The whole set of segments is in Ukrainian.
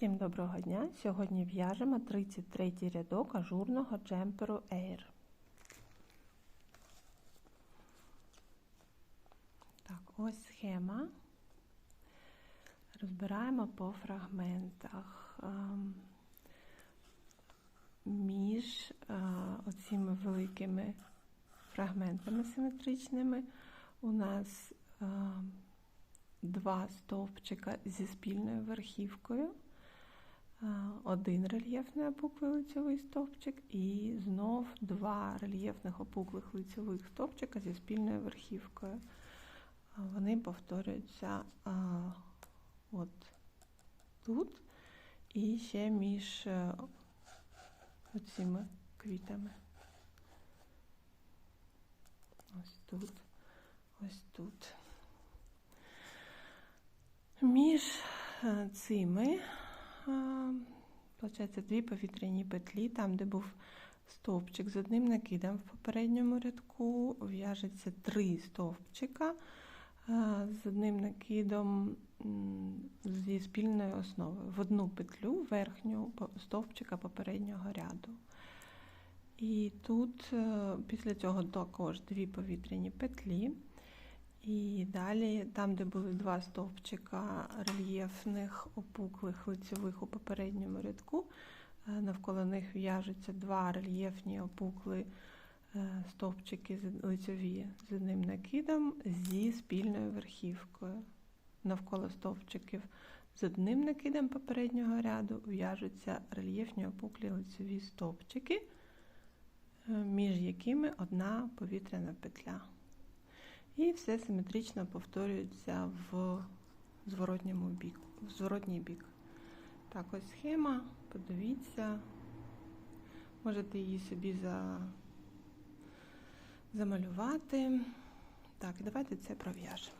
Всім доброго дня! Сьогодні в'яжемо 33 рядок ажурного джемперу Air. Так, ось схема. Розбираємо по фрагментах. Ем, Між е, оціми великими фрагментами симетричними у нас е, два стовпчика зі спільною верхівкою, один рельєфний опуклий лицьовий стовпчик і знов два рельєфних опуклих лицьових стовпчика зі спільною верхівкою. Вони повторюються от тут і ще між е, оціми квітами. Ось тут, ось тут. Між е, цими, виходить, дві повітряні петлі, там, де був стовпчик з одним накидом в попередньому рядку, в'яжеться три стовпчика з одним накидом зі спільною основою в одну петлю верхню стовпчика попереднього ряду. І тут е, після цього також дві повітряні петлі. І далі, там, де були два стовпчика рельєфних опуклих лицьових у попередньому рядку, е, навколо них в'яжуться два рельєфні опукли е, стовпчики лицьові з одним накидом зі спільною верхівкою. Навколо стовпчиків з одним накидом попереднього ряду в'яжуться рельєфні опуклі лицьові стовпчики, е, між якими одна повітряна петля. І все симетрично повторюється в зворотньому бік, в зворотній бік. Так, ось схема, подивіться. Можете її собі за... замалювати. Так, давайте це пров'яжемо.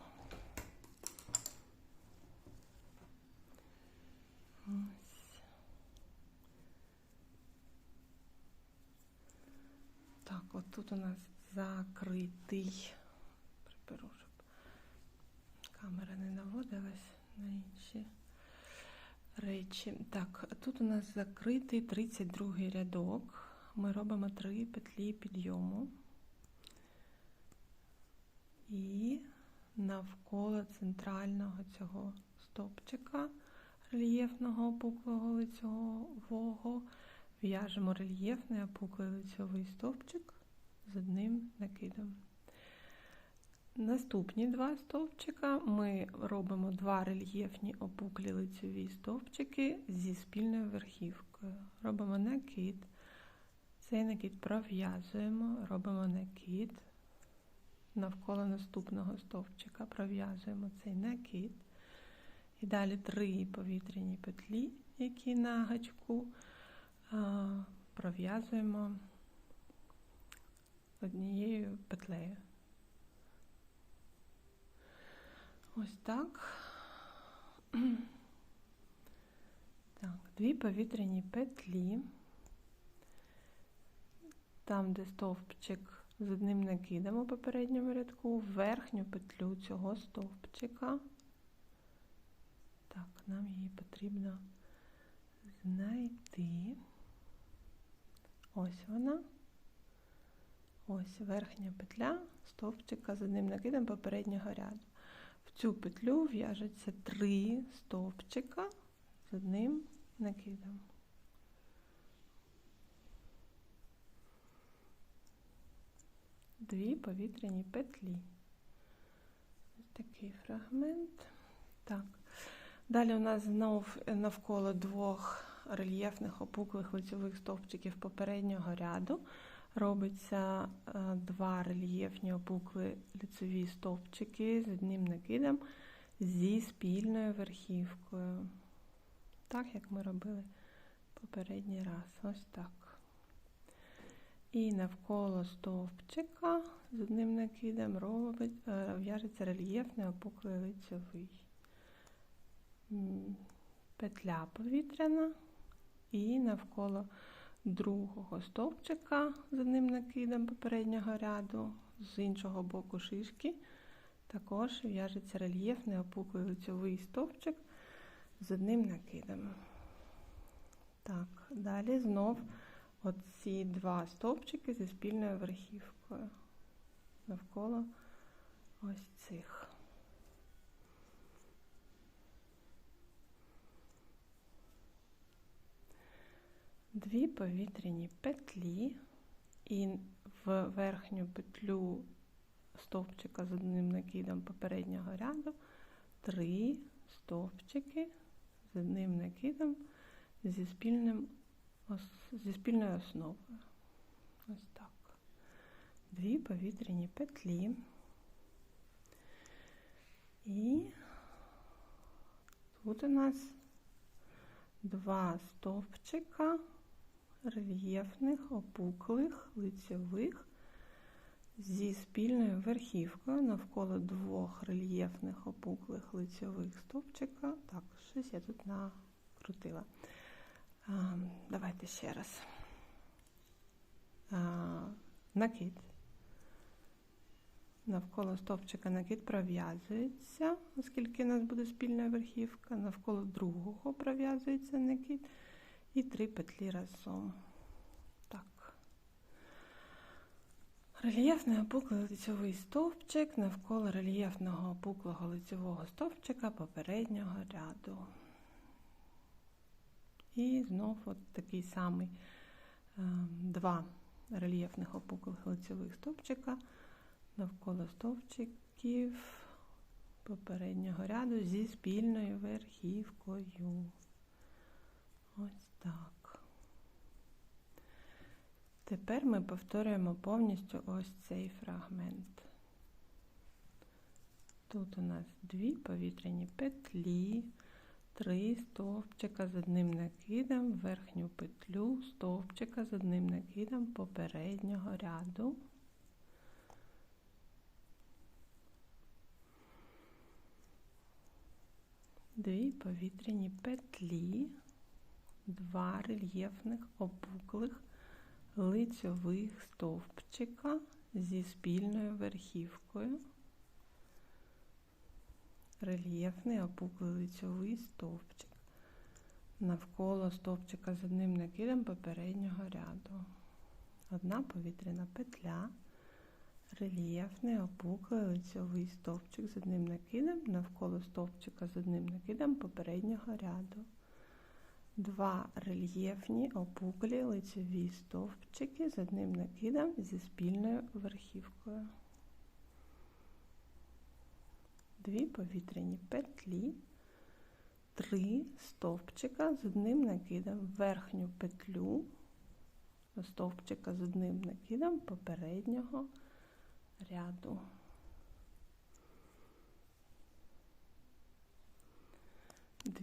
Ось. Так, от тут у нас закритий приберу, щоб камера не наводилась на інші речі. Так, тут у нас закритий 32 рядок. Ми робимо 3 петлі підйому. І навколо центрального цього стопчика рельєфного опуклого лицьового в'яжемо рельєфний опуклий лицьовий стовпчик з одним накидом. Наступні два стовпчика ми робимо два рельєфні опуклі лицеві стовпчики зі спільною верхівкою. Робимо накид. Цей накид пров'язуємо, робимо накид. Навколо наступного стовпчика пров'язуємо цей накид. І далі три повітряні петлі, які на гачку пров'язуємо однією петлею. Ось так. Так, дві повітряні петлі. Там, де стовпчик з одним накидом у попередньому рядку, верхню петлю цього стовпчика. Так, нам її потрібно знайти. Ось вона. Ось верхня петля стовпчика з одним накидом попереднього ряду. Цю петлю в'яжеться три стовпчика з одним накидом. Дві повітряні петлі. Ось такий фрагмент. Так. Далі у нас знов навколо двох рельєфних опуклих лицьових стовпчиків попереднього ряду робиться е, два рельєфні опукли лицеві стовпчики з одним накидом зі спільною верхівкою. Так, як ми робили попередній раз. Ось так. І навколо стовпчика з одним накидом е, в'яжеться рельєфний опуклий лицевий. Петля повітряна і навколо другого стовпчика з одним накидом попереднього ряду, з іншого боку шишки, також в'яжеться рельєфний опуклий лицьовий стовпчик з одним накидом. Так, далі знов оці два стовпчики зі спільною верхівкою навколо ось цих. Дві повітряні петлі і в верхню петлю стовпчика з одним накидом попереднього ряду три стовпчики з одним накидом зі, спільним, зі спільною основою. Ось так. Дві повітряні петлі. І тут у нас два стовпчика рельєфних, опуклих, лицьових зі спільною верхівкою навколо двох рельєфних опуклих лицьових стовпчика. Так, щось я тут накрутила. А, давайте ще раз. А, накид. Навколо стовпчика накид пров'язується, оскільки у нас буде спільна верхівка. Навколо другого пров'язується накид і три петлі разом. Так. Рельєфний опуклий лицьовий стовпчик навколо рельєфного опуклого лицьового стовпчика попереднього ряду. І знов от такий самий е, два рельєфних опуклих лицьових стовпчика навколо стовпчиків попереднього ряду зі спільною верхівкою. Ось так. Тепер ми повторюємо повністю ось цей фрагмент. Тут у нас дві повітряні петлі, три стовпчика з одним накидом, верхню петлю, стовпчика з одним накидом попереднього ряду. Дві повітряні петлі, два рельєфних опуклих лицьових стовпчика зі спільною верхівкою. Рельєфний опуклий лицьовий стовпчик. Навколо стовпчика з одним накидом попереднього ряду. Одна повітряна петля, рельєфний опуклий лицьовий стовпчик з одним накидом навколо стовпчика з одним накидом попереднього ряду. Два рельєфні опуклі лицеві стовпчики з одним накидом зі спільною верхівкою. Дві повітряні петлі, три стовпчика з одним накидом верхню петлю стовпчика з одним накидом попереднього ряду.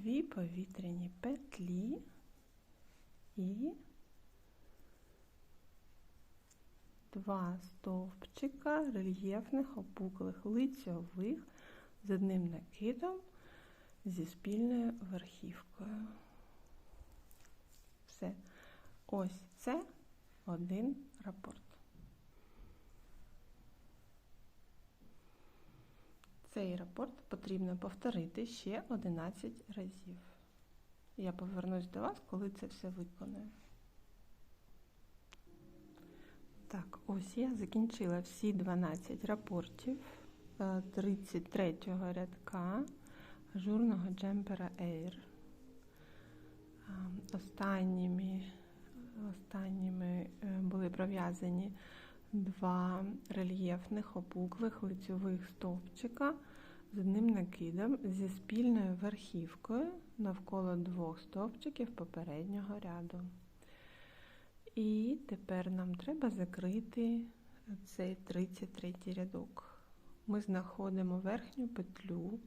Дві повітряні петлі і два стовпчика рельєфних опуклих лицьових з одним накидом зі спільною верхівкою. Все. Ось це один рапорт. Цей рапорт потрібно повторити ще 11 разів. Я повернусь до вас, коли це все виконую. Так, ось я закінчила всі 12 рапортів 33-го рядка ажурного джемпера Air. Останніми, останніми були пров'язані два рельєфних опуклих лицьових стовпчика з одним накидом зі спільною верхівкою навколо двох стовпчиків попереднього ряду. І тепер нам треба закрити цей 33 рядок. Ми знаходимо верхню петлю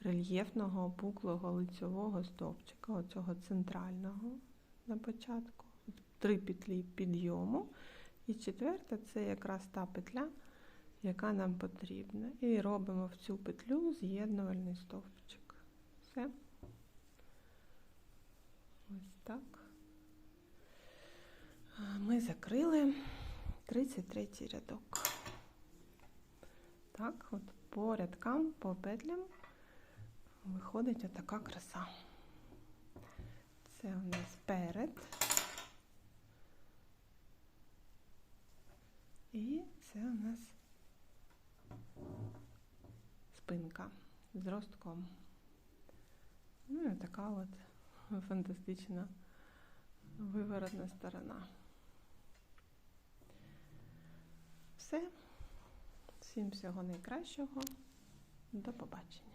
рельєфного опуклого лицьового стовпчика, оцього центрального на початку, три петлі підйому. І четверта це якраз та петля, яка нам потрібна. І робимо в цю петлю з'єднувальний стовпчик. Все. Ось так. Ми закрили 33 рядок. Так, от по рядкам, по петлям виходить отака краса. Це у нас перед. І це у нас спинка з ростком. Ну і така от фантастична виворотна сторона. Все. Всім всього найкращого. До побачення.